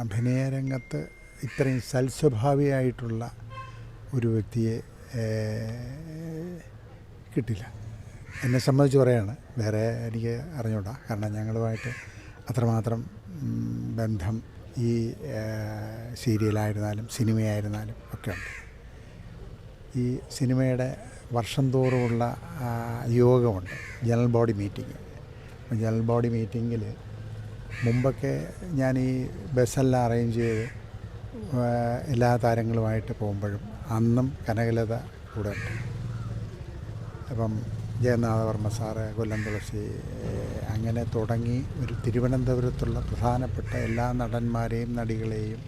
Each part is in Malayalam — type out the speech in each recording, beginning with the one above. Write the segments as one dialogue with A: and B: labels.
A: അഭിനയ രംഗത്ത് ഇത്രയും സൽസ്വഭാവിയായിട്ടുള്ള ഒരു വ്യക്തിയെ കിട്ടില്ല. എന്നെ സംബന്ധിച്ച് പറയാണ്. വേറെ എനിക്ക് അറിഞ്ഞൂടാ. കാരണം ഞങ്ങളുമായിട്ട് അത്രമാത്രം ബന്ധം ഈ സീരിയലായിരുന്നാലും സിനിമയായിരുന്നാലും ഒക്കെ ഉണ്ട്. ഈ സിനിമയുടെ വർഷം തോറുമുള്ള യോഗമുണ്ട്. General body meeting. General body മീറ്റിങ്ങിൽ മുമ്പൊക്കെ ഞാൻ ഈ ബസ്സെല്ലാം അറേഞ്ച് ചെയ്ത് എല്ലാ താരങ്ങളുമായിട്ട് പോകുമ്പോഴും അന്നും കനകലത കൂടെ ഉണ്ട്. അപ്പം ജയനാഥവർമ്മ സാറ് കൊല്ലം തുളസി അങ്ങനെ തുടങ്ങി ഒരു തിരുവനന്തപുരത്തുള്ള പ്രധാനപ്പെട്ട എല്ലാ നടന്മാരെയും നടികളെയും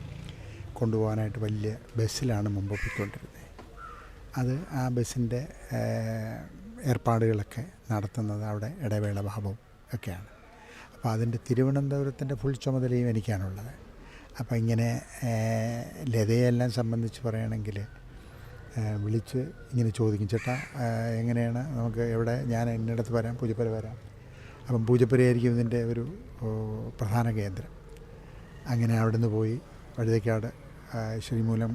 A: കൊണ്ടുപോകാനായിട്ട് വലിയ ബസ്സിലാണ് മുമ്പ് പോയിക്കൊണ്ടിരുന്നത് അത് ആ ബസ്സിന്റെ ഏർപ്പാടുകളൊക്കെ നടത്തുന്നത് അവിടെ ഇടവേള ഭാവവും ഒക്കെയാണ്. അപ്പോൾ അതിന്റെ തിരുവനന്തപുരത്തിന്റെ ഫുൾ ചുമതലയും എനിക്കാണുള്ളത്. അപ്പോൾ ഇങ്ങനെ ലതയെല്ലാം സംബന്ധിച്ച് പറയുകയാണെങ്കിൽ വിളിച്ച് ഇങ്ങനെ ചോദിക്കും ചേട്ടാ എങ്ങനെയാണ്? നമുക്ക് എവിടെ? ഞാൻ എന്നിടത്ത് വരാം പൂജപ്പുര വരാം. അപ്പം പൂജപ്പുരയായിരിക്കും ഇതിന്റെ ഒരു പ്രധാന കേന്ദ്രം. അങ്ങനെ അവിടുന്ന് പോയി വഴുതക്കാട് ശ്രീമൂലം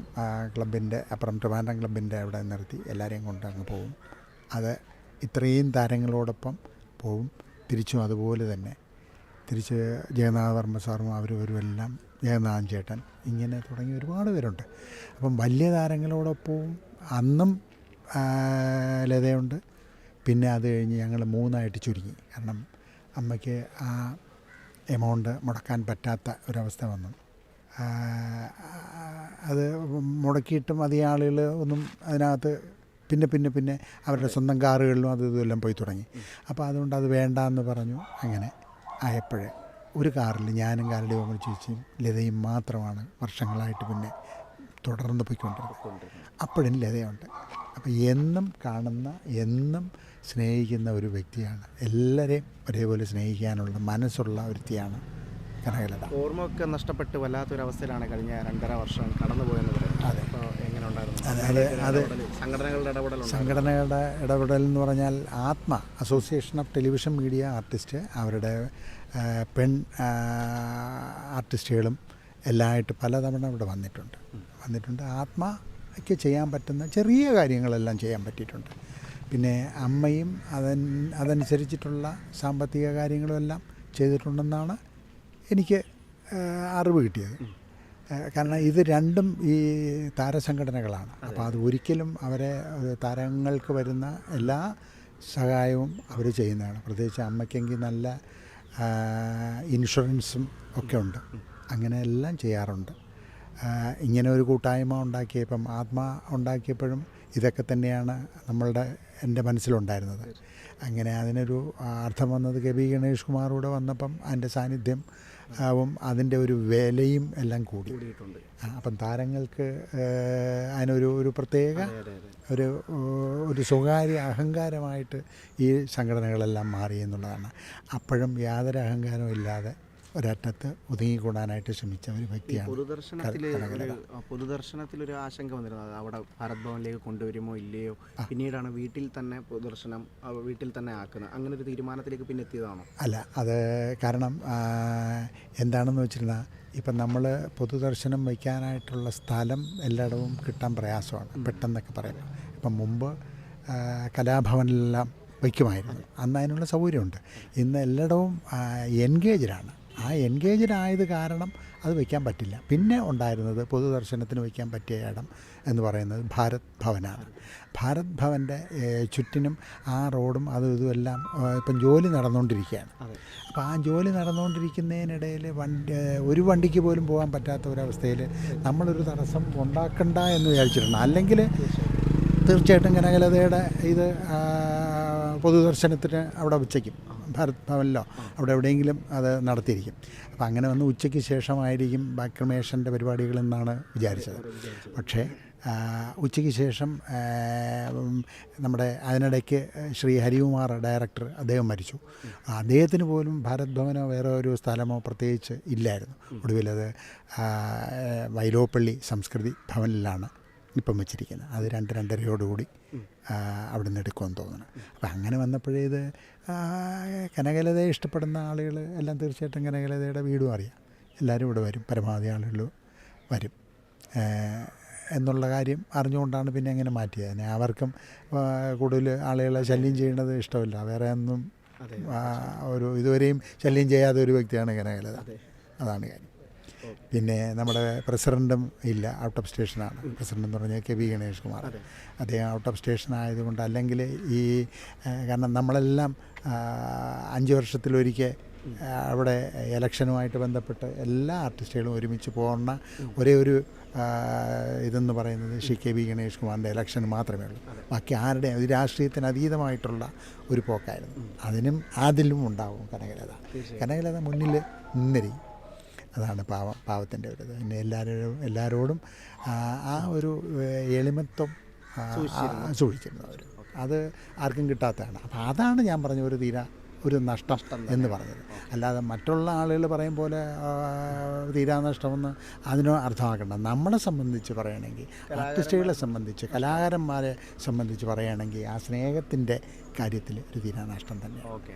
A: ക്ലബിന്റെ അപ്പുറം ട്രിവാൻഡ്രം ക്ലബിന്റെ അവിടെ നിർത്തി എല്ലാവരെയും കൊണ്ട് അങ്ങ് പോകും അത് ഇത്രയും താരങ്ങളോടൊപ്പം പോവും. തിരിച്ചും അതുപോലെ തന്നെ തിരിച്ച് ജഗന്നാഥ വർമ്മ സാറും അവരും ഇവരും എല്ലാം ജഗന്നാഥൻ ചേട്ടൻ ഇങ്ങനെ തുടങ്ങി ഒരുപാട് പേരുണ്ട്. അപ്പം വലിയ താരങ്ങളോടൊപ്പവും അന്നും ലതയുണ്ട്. പിന്നെ അത് കഴിഞ്ഞ് ഞങ്ങൾ മൂന്നായിട്ട് ചുരുങ്ങി. കാരണം അമ്മയ്ക്ക് ആ എമൗണ്ട് മുടക്കാൻ പറ്റാത്ത ഒരവസ്ഥ വന്നു. അത് മുടക്കിയിട്ടും അധികം ആളുകൾ ഒന്നും അതിനകത്ത് പിന്നെ പിന്നെ പിന്നെ അവരുടെ സ്വന്തം കാറുകളിലും അത് ഇതെല്ലാം പോയി തുടങ്ങി. അപ്പോൾ അതുകൊണ്ട് അത് വേണ്ടാന്ന് പറഞ്ഞു. അങ്ങനെ ആയപ്പോഴേ ഒരു കാറിൽ ഞാനും കാലടി ഓമൻ ചേച്ചിയും ലതയും മാത്രമാണ് വർഷങ്ങളായിട്ട് പിന്നെ തുടർന്ന് പോയിക്കൊണ്ടിരുന്നത്. അപ്പോഴും ലതയുണ്ട്. അപ്പോൾ എന്നും കാണുന്ന എന്നും സ്നേഹിക്കുന്ന ഒരു വ്യക്തിയാണ്. എല്ലാവരെയും ഒരേപോലെ സ്നേഹിക്കാനുള്ള മനസ്സുള്ള വ്യക്തിയാണ് കനകലത.
B: ഓർമ്മയൊക്കെ നഷ്ടപ്പെട്ട് വല്ലാത്തൊരവസ്ഥയിലാണ് കഴിഞ്ഞ രണ്ടര വർഷം കടന്നു സംഘടനകളുടെ ഇടപെടൽ
A: സംഘടനകളുടെ ഇടപെടൽ എന്ന് പറഞ്ഞാൽ Aatma association of television media artist അവരുടെ പെൺ ആർട്ടിസ്റ്റുകളും എല്ലാമായിട്ട് പലതവണ ഇവിടെ വന്നിട്ടുണ്ട്. വന്നിട്ടുണ്ട്. ആത്മയ്ക്ക് ചെയ്യാൻ പറ്റുന്ന ചെറിയ കാര്യങ്ങളെല്ലാം ചെയ്യാൻ പറ്റിയിട്ടുണ്ട്. പിന്നെ അമ്മയും അതൻ അതനുസരിച്ചിട്ടുള്ള സാമ്പത്തിക കാര്യങ്ങളും എല്ലാം ചെയ്തിട്ടുണ്ടെന്നാണ് എനിക്ക് അറിവ് കിട്ടിയത്. കാരണം ഇത് രണ്ടും ഈ താരസംഘടനകളാണ്. അപ്പോൾ അത് ഒരിക്കലും അവരെ താരങ്ങൾക്ക് വരുന്ന എല്ലാ സഹായവും അവർ ചെയ്യുന്നതാണ്. പ്രത്യേകിച്ച് അമ്മയ്ക്കെങ്കിൽ നല്ല ഇൻഷുറൻസും ഒക്കെ ഉണ്ട്. അങ്ങനെ എല്ലാം ചെയ്യാറുണ്ട്. ഇങ്ങനെ ഒരു കൂട്ടായ്മ ഉണ്ടാക്കിയപ്പം ആത്മ ഉണ്ടാക്കിയപ്പോഴും ഇതൊക്കെ തന്നെയാണ് നമ്മളുടെ എന്റെ മനസ്സിലുണ്ടായിരുന്നത്. അങ്ങനെ അതിനൊരു അർത്ഥം വന്നത് കെ ബി ഗണേഷ് കുമാറൂടെ വന്നപ്പം അതിന്റെ സാന്നിധ്യം അതിന്റെ ഒരു വിലയും എല്ലാം കൂടി. അപ്പം താരങ്ങൾക്ക് അതിനൊരു ഒരു പ്രത്യേക ഒരു ഒരു സ്വകാര്യ അഹങ്കാരമായിട്ട് ഈ സംഘടനകളെല്ലാം മാറി എന്നുള്ളതാണ്. അപ്പോഴും യാതൊരു അഹങ്കാരവും ഇല്ലാതെ ഒരറ്റത്ത് ഒതുങ്ങിക്കൂടാനായിട്ട് ശ്രമിച്ച ഒരു വ്യക്തിയാണ്
B: പൊതുദർശനത്തിൽ ഒരു പൊതുദർശനത്തിൽ ഒരു ആശങ്ക വന്നിരുന്നത്. അവിടെ ഭാരത് ഭവനിലേക്ക് കൊണ്ടുവരുമോ ഇല്ലയോ? പിന്നീടാണ് വീട്ടിൽ തന്നെ പൊതുദർശനം വീട്ടിൽ തന്നെ ആക്കുന്നത്. അങ്ങനെ ഒരു തീരുമാനത്തിലേക്ക് പിന്നെ എത്തിയതാണോ?
A: അല്ല അത് കാരണം എന്താണെന്ന് വെച്ചിരുന്നാൽ ഇപ്പം നമ്മൾ പൊതുദർശനം വയ്ക്കാനായിട്ടുള്ള സ്ഥലം എല്ലായിടവും കിട്ടാൻ പ്രയാസമാണ് പെട്ടെന്നൊക്കെ പറയുമ്പോൾ. ഇപ്പം മുമ്പ് കലാഭവനിലെല്ലാം വയ്ക്കുമായിരുന്നു. അന്ന് അതിനുള്ള സൗകര്യമുണ്ട്. ഇന്ന് എല്ലായിടവും എൻഗേജഡാണ് ആ എൻഗേജ്ഡ് ആയത് കാരണം അത് വയ്ക്കാൻ പറ്റില്ല. പിന്നെ ഉണ്ടായിരുന്നത് പൊതുദർശനത്തിന് വയ്ക്കാൻ പറ്റിയ ഇടം എന്ന് പറയുന്നത് ഭാരത് ഭവനാണ്. ഭാരത് ഭവന്റെ ചുറ്റിനും ആ റോഡും അതും ഇതുമെല്ലാം ഇപ്പം ജോലി നടന്നുകൊണ്ടിരിക്കുകയാണ് അപ്പോൾ ആ ജോലി നടന്നുകൊണ്ടിരിക്കുന്നതിനിടയിൽ വണ്ടി ഒരു വണ്ടിക്ക് പോലും പോകാൻ പറ്റാത്ത ഒരവസ്ഥയിൽ നമ്മളൊരു തടസ്സം ഉണ്ടാക്കണ്ട എന്ന് വിചാരിച്ചിട്ടുണ്ട്. അല്ലെങ്കിൽ തീർച്ചയായിട്ടും. കനകലതയുടെ ഇത് പൊതുദർശനത്തിന് അവിടെ ഉച്ചയ്ക്കും ഭാരത് ഭവനിലോ അവിടെ എവിടെയെങ്കിലും അത് നടത്തിയിരിക്കും. അപ്പം അങ്ങനെ വന്ന് ഉച്ചയ്ക്ക് ശേഷമായിരിക്കും ബാക്രമേഷന്റെ പരിപാടികൾ എന്നാണ് വിചാരിച്ചത്. പക്ഷേ ഉച്ചയ്ക്ക് ശേഷം നമ്മുടെ അതിനിടയ്ക്ക് ശ്രീ ഹരികുമാർ ഡയറക്ടർ അദ്ദേഹം മരിച്ചു. അദ്ദേഹത്തിന് പോലും ഭാരത് ഭവനോ വേറെ ഒരു സ്ഥലമോ പ്രത്യേകിച്ച് ഇല്ലായിരുന്നു. ഒടുവിലത് വൈലോപ്പള്ളി സംസ്കൃതി ഭവനിലാണ് ഇപ്പം വെച്ചിരിക്കുന്നത്. അത് രണ്ട് രണ്ടരയോടുകൂടി അവിടെ നിന്ന് എടുക്കുമെന്ന് തോന്നുന്നു. അപ്പം അങ്ങനെ വന്നപ്പോഴേ ഇത് കനകലതയെ ഇഷ്ടപ്പെടുന്ന ആളുകൾ എല്ലാം തീർച്ചയായിട്ടും കനകലതയുടെ വീടും അറിയാം. എല്ലാവരും ഇവിടെ വരും പരമാവധി ആളുകൾ വരും. എന്നുള്ള കാര്യം അറിഞ്ഞുകൊണ്ടാണ് പിന്നെ അങ്ങനെ മാറ്റിയത്. തന്നെ അവർക്കും കൂടുതൽ ആളുകളെ ശല്യം ചെയ്യുന്നത് ഇഷ്ടമല്ല. വേറെ ഒന്നും ഒരു ഇതുവരെയും ശല്യം ചെയ്യാത്ത ഒരു വ്യക്തിയാണ് കനകലത അതാണ് കാര്യം. പിന്നെ നമ്മുടെ പ്രസിഡന്റും ഇല്ല ഔട്ട് ഓഫ് സ്റ്റേഷനാണ് പ്രസിഡന്റ് എന്ന് പറഞ്ഞാൽ കെ വി ഗണേഷ് കുമാർ. അദ്ദേഹം ഔട്ട് ഓഫ് സ്റ്റേഷൻ ആയതുകൊണ്ട് അല്ലെങ്കിൽ ഈ കാരണം നമ്മളെല്ലാം അഞ്ച് വർഷത്തിലൊരിക്കൽ അവിടെ ഇലക്ഷനുമായിട്ട് ബന്ധപ്പെട്ട് എല്ലാ ആർട്ടിസ്റ്റുകളും ഒരുമിച്ച് പോകുന്ന ഒരേ ഒരു ഇതെന്ന് പറയുന്നത് ശ്രീ കെ വി ഗണേഷ് കുമാറിന്റെ ഇലക്ഷൻ മാത്രമേ ഉള്ളൂ. ബാക്കി ആരുടെ ഒരു രാഷ്ട്രീയത്തിന് അതീതമായിട്ടുള്ള ഒരു പോക്കായിരുന്നു. അതിനും അതിലും ഉണ്ടാവും കനകലത. കനകലത മുന്നിൽ നിന്നിരിക്കും അതാണ് പാവം പാവത്തിന്റെ ഒരു ഇത്. പിന്നെ എല്ലാവരും എല്ലാവരോടും ആ, ഒരു എളിമത്വം സൂക്ഷിച്ചിരുന്നു. അവർ അത് ആർക്കും കിട്ടാത്തതാണ്. അപ്പോൾ അതാണ് ഞാൻ പറഞ്ഞ ഒരു തീര ഒരു നഷ്ടം എന്ന് പറഞ്ഞത്. അല്ലാതെ മറ്റുള്ള ആളുകൾ പറയും പോലെ തീരാനഷ്ടമെന്ന് തീരാ നഷ്ടമെന്ന് അതിനോ അർത്ഥമാക്കണ്ട. നമ്മളെ സംബന്ധിച്ച് പറയുകയാണെങ്കിൽ ആർട്ടിസ്റ്റുകളെ സംബന്ധിച്ച് കലാകാരന്മാരെ സംബന്ധിച്ച് പറയുകയാണെങ്കിൽ ആ സ്നേഹത്തിന്റെ കാര്യത്തിൽ ഒരു തീരാനഷ്ടം തന്നെയാണ്.
B: ഓക്കെ.